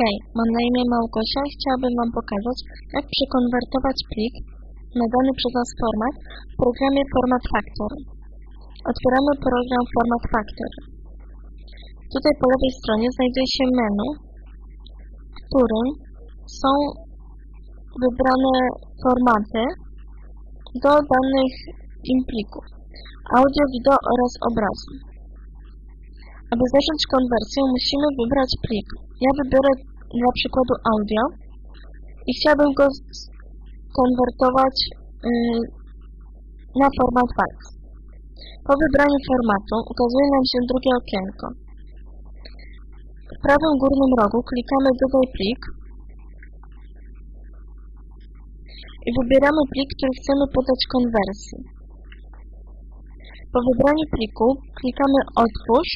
Hej, mam na imię Małgosia i chciałabym Wam pokazać, jak przekonwertować plik nadany przez nas format w programie Format Factor. Otwieramy program Format Factor. Tutaj po lewej stronie znajduje się menu, w którym są wybrane formaty do danych im plików audio, wideo oraz obrazu. Aby zacząć konwersję musimy wybrać plik. Ja wybiorę dla przykładu audio i chciałabym go konwertować yy, na format fax. Po wybraniu formatu ukazuje nam się drugie okienko. W prawym górnym rogu klikamy Dodaj plik i wybieramy plik, który chcemy podać konwersji. Po wybraniu pliku klikamy Otwórz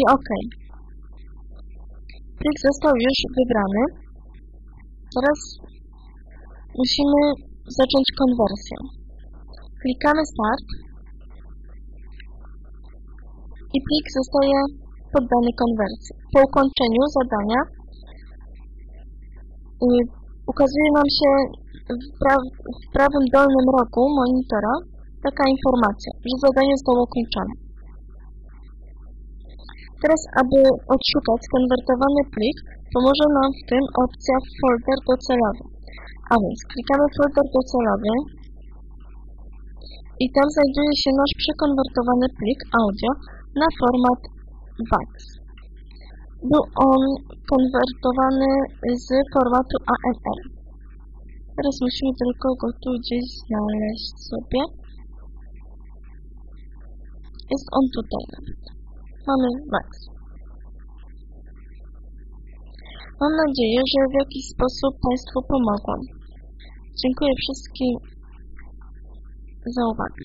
i OK. Plik został już wybrany. Teraz musimy zacząć konwersję. Klikamy Start i plik zostaje poddany konwersji. Po ukończeniu zadania yy, ukazuje nam się w, pra w prawym dolnym rogu monitora taka informacja, że zadanie zostało ukończone. Teraz, aby odszukać skonwertowany plik, pomoże nam w tym opcja folder docelowy. A więc klikamy folder docelowy i tam znajduje się nasz przekonwertowany plik audio na format VAX. Był on konwertowany z formatu ANR. Teraz musimy tylko go tu gdzieś znaleźć sobie. Jest on tutaj Mamy Max. Mam nadzieję, że w jakiś sposób Państwu pomogłam. Dziękuję wszystkim za uwagę.